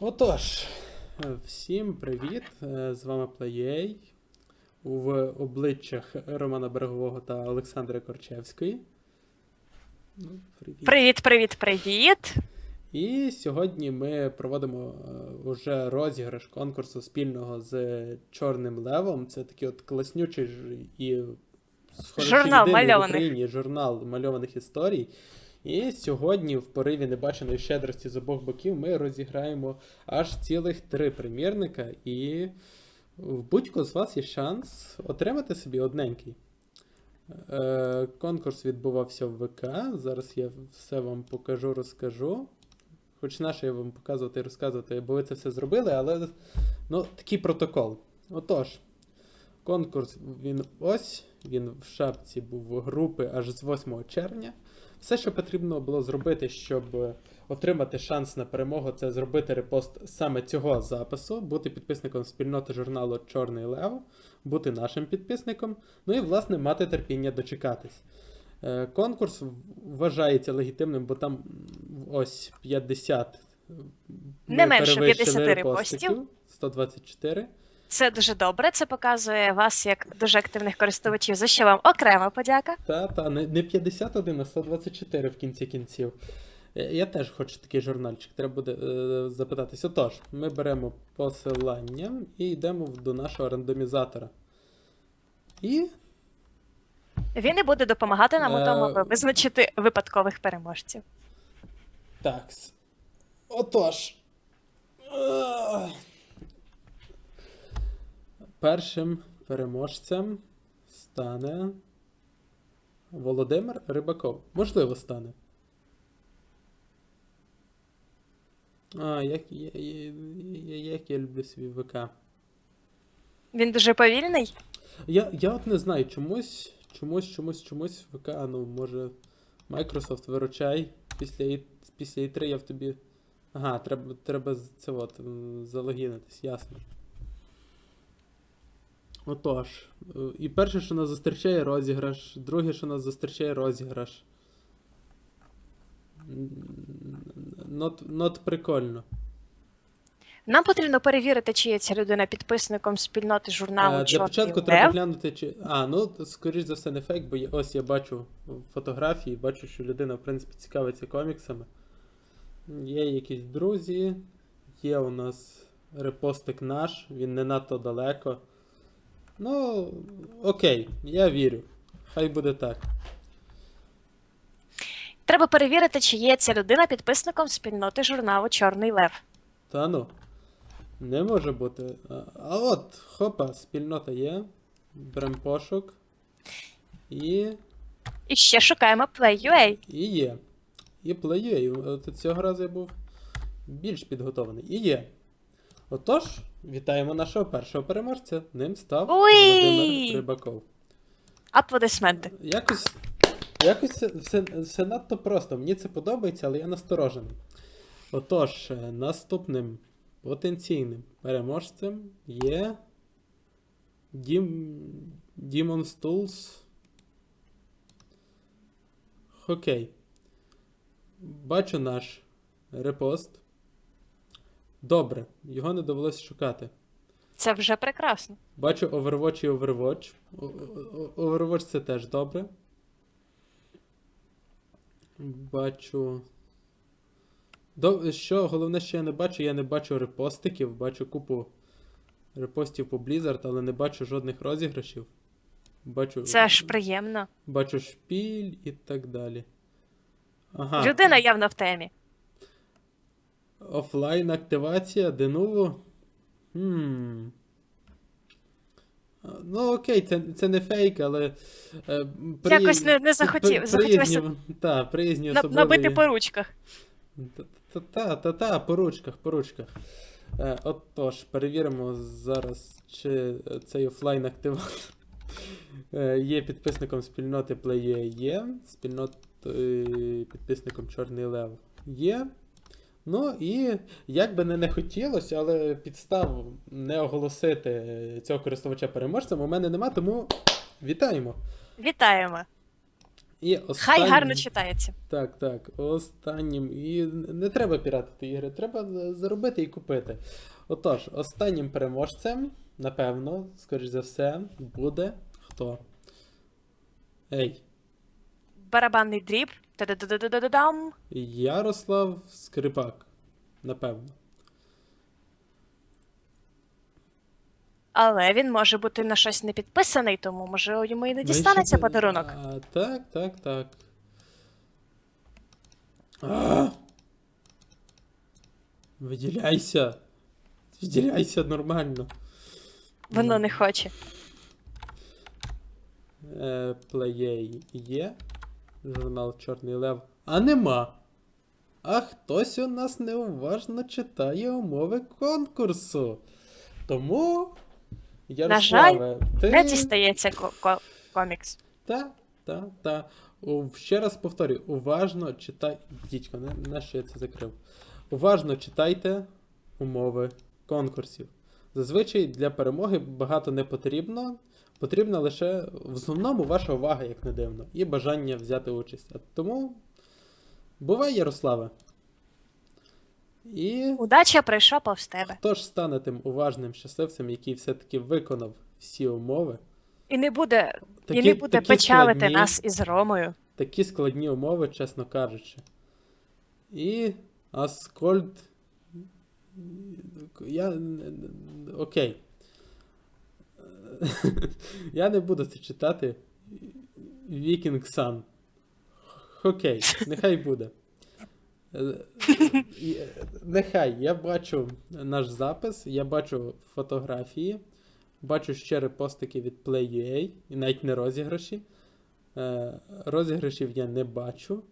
Отож, е, всім привіт! Е, З вами PlayA в обличчях Романа Берегового та Олександри Корчевської. Ну, привіт. Привіт, привіт, привіт. І сьогодні ми проводимо е, уже розіграш конкурсу спільного з Чорним Левом. Це такий от класнючий і схоже, що Журнал в. Україні журнал мальованих історій. І сьогодні, в пориві небаченої щедрості з обох боків, ми розіграємо аж цілих три примірника, і в будь-кого з вас є шанс отримати собі одненький. Е, конкурс відбувався в ВК. Зараз я все вам покажу, розкажу. Хоч наше я вам показувати і розказувати, бо ви це все зробили, але ну, такий протокол. Отож, конкурс він ось, він в шапці був групи аж з 8 червня. Все, що потрібно було зробити, щоб е, отримати шанс на перемогу, це зробити репост саме цього запису, бути підписником спільноти журналу Чорний Лев, бути нашим підписником, ну і, власне, мати терпіння дочекатись. Е, Конкурс вважається легітимним, бо там ось 50 Не менше перевищили 50 репостиків, репостів. 124. Це дуже добре. Це показує вас як дуже активних користувачів, за що вам окрема подяка. Та, та, не, не 51, а 124 в кінці кінців. Е, Я теж хочу такий журнальчик, треба буде е, запитатись. Отож, ми беремо посилання і йдемо до нашого рандомізатора. І Він і буде допомагати нам у тому, Е, визначити випадкових переможців. так. Отож. Першим переможцем стане Володимир Рибаков. Можливо, стане. А, як, я, я, я, як я люблю свій ВК. Він дуже повільний. Я, я от не знаю, чомусь, чомусь, чомусь, чомусь ВК, ну, може, Microsoft виручай. Після, після І3 я в тобі. Ага, треба, треба це от, залогінитись, ясно. Отож. е, І перше, що нас зустрічає розіграш, друге, що нас зустрічає розіграш. Not, not прикольно. Нам потрібно перевірити, чи є ця людина підписником спільноти журналу Е, Для початку треба глянути, чи. А, ну, скоріш за все, не фейк, бо ось я бачу фотографії, бачу, що людина, в принципі, цікавиться коміксами. Є якісь друзі, є у нас репостик наш, він не надто далеко. Ну, окей, я вірю. Хай буде так. Треба перевірити, чи є ця людина підписником спільноти журналу Чорний Лев. Та ну. Не може бути. А, а от, хопа, спільнота є. Берем пошук. І. І ще шукаємо Play.ua. І є. І плею. От цього разу я був більш підготований. І є. Отож, вітаємо нашого першого переможця. Ним став Уй! Володимир Рибаков. Аплодисменти. Якось, якось все, все надто просто. Мені це подобається, але я насторожений. Отож, е, наступним потенційним переможцем є Дім... Demon's Tools. Окей. Бачу наш репост. Добре, його не довелося шукати. Це вже прекрасно. Бачу Overwatch і Overwatch. О- о- о- Overwatch це теж добре. Бачу. До... Що головне, що я не бачу, я не бачу репостиків, бачу купу репостів по Blizzard, але не бачу жодних розіграшів. Бачу, Це ж приємно. бачу шпіль і так далі. Ага. Людина явно в темі. Офлайн активація, Denuvo. Хм. Ну, окей, це, це не фейк, але. Е, Якось не- не захотів- захотілося Так, приязні На- особливі. Набити по ручках. Та, та, та, по ручках, по ручках. Е, отож, перевіримо зараз, чи цей офлайн активатор е, є підписником спільноти Play є. Спільноти підписником Чорний Лев є. Ну і як би не, не хотілося, але підстав не оголосити цього користувача переможцем у мене нема, тому вітаємо. Вітаємо. І останнім... Хай гарно читається. Так, так. Останнім. І не треба піратити ігри, треба заробити і купити. Отож, останнім переможцем, напевно, скоріш за все, буде хто? Ей, Барабанний дріб. Та-да-да-да-да-дам. Ярослав Скрипак. Напевно. Але він може бути на щось не підписаний, тому може йому і не дістанеться Ви подарунок. А, так, так, так. А! Виділяйся. Виділяйся нормально. Воно не хоче. Е, Плеєй є. Журнал Чорний Лев. А нема. А хтось у нас неуважно читає умови конкурсу. Тому. Ярославе, ти... Не дістається ко- ко- комікс. Та, та, та. У- Ще раз повторюю, уважно читай. Дідько, на, на що я це закрив? Уважно читайте умови конкурсів. Зазвичай для перемоги багато не потрібно. Потрібна лише в основному ваша увага, як не дивно, і бажання взяти участь. А тому бувай, Ярославе. І Удача прийшла повз тебе. хто ж стане тим уважним щасливцем, який все-таки виконав всі умови? І не буде, і не буде такі печалити складні. нас із Ромою. такі складні умови, чесно кажучи. І Аскольд. Я. Окей. Я не буду це читати. Вікінг Сан. Окей, нехай буде. Е, Нехай, я бачу наш запис, я бачу фотографії, бачу ще репостики від Play.ua, і навіть не розіграші. Е, розіграшів я не бачу.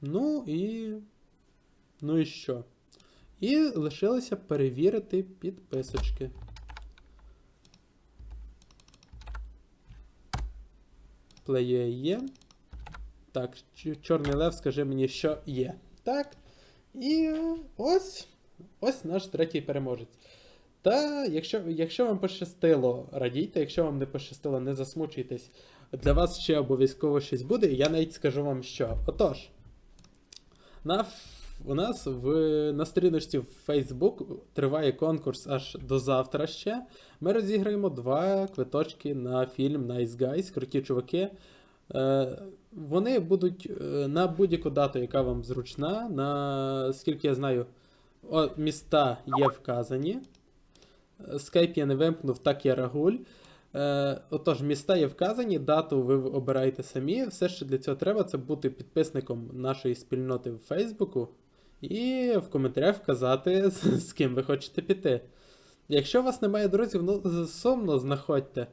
Ну і. Ну і що? І лишилося перевірити підписочки. Плеє є. Так, Чорний Лев, скажи мені, що є. Так. І ось. Ось наш третій переможець. Та якщо, якщо вам пощастило, радійте, якщо вам не пощастило, не засмучуйтесь. Для вас ще обов'язково щось буде, і я навіть скажу вам що. Отож, на, у нас в, на сторіночці в Facebook триває конкурс аж до завтра ще. Ми розіграємо два квиточки на фільм Nice Guys, круті чуваки. Е, вони будуть е, на будь-яку дату, яка вам зручна. На скільки я знаю, о, міста є вказані. Е, Скайп я не вимкнув, так я рагуль. Е, отож, міста є вказані, дату ви обираєте самі. Все, що для цього треба, це бути підписником нашої спільноти в Фейсбуку і в коментарях вказати, з, з ким ви хочете піти. Якщо у вас немає друзів, ну сумно знаходьте.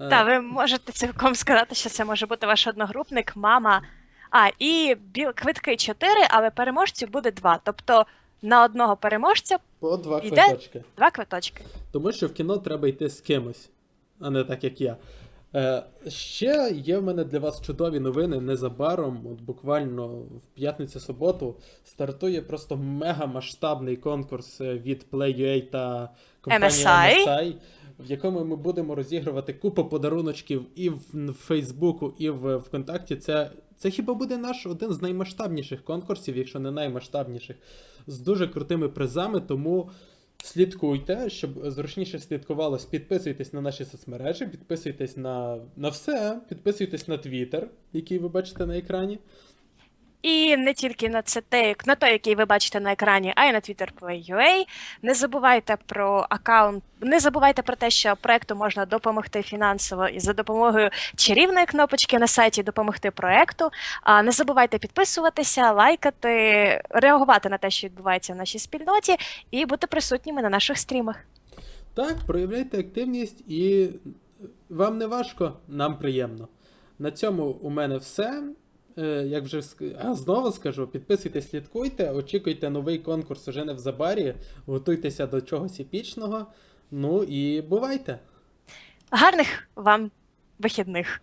Е, Та ви можете цілком сказати, що це може бути ваш одногрупник, мама. А, і біл... квитки 4, але переможців буде 2. Тобто на одного переможця По два Іде? квиточки. два квиточки. Тому що в кіно треба йти з кимось, а не так, як я. Е, ще є в мене для вас чудові новини. Незабаром, от буквально в п'ятницю-суботу, стартує просто мега-масштабний конкурс е, від Play.ua та компанії MSI. MSI, в якому ми будемо розігрувати купу подаруночків і в в Фейсбуку, і в ВКонтакті. Це, це хіба буде наш один з наймасштабніших конкурсів, якщо не наймасштабніших, з дуже крутими призами. Тому слідкуйте, щоб зручніше слідкувалось. Підписуйтесь на наші соцмережі, підписуйтесь на, на все, підписуйтесь на Твіттер, який ви бачите на екрані. І не тільки на це те, на той, який ви бачите на екрані, а й на Twitter Play.ua. Не забувайте про аккаунт, не забувайте про те, що проекту можна допомогти фінансово і за допомогою чарівної кнопочки на сайті допомогти проекту. А не забувайте підписуватися, лайкати, реагувати на те, що відбувається в нашій спільноті, і бути присутніми на наших стрімах. Так, проявляйте активність і вам не важко, нам приємно. На цьому у мене все. Е, Як вже а знову скажу, підписуйтесь, слідкуйте, очікуйте новий конкурс уже незабарі, готуйтеся до чогось епічного. Ну і бувайте! Гарних вам вихідних!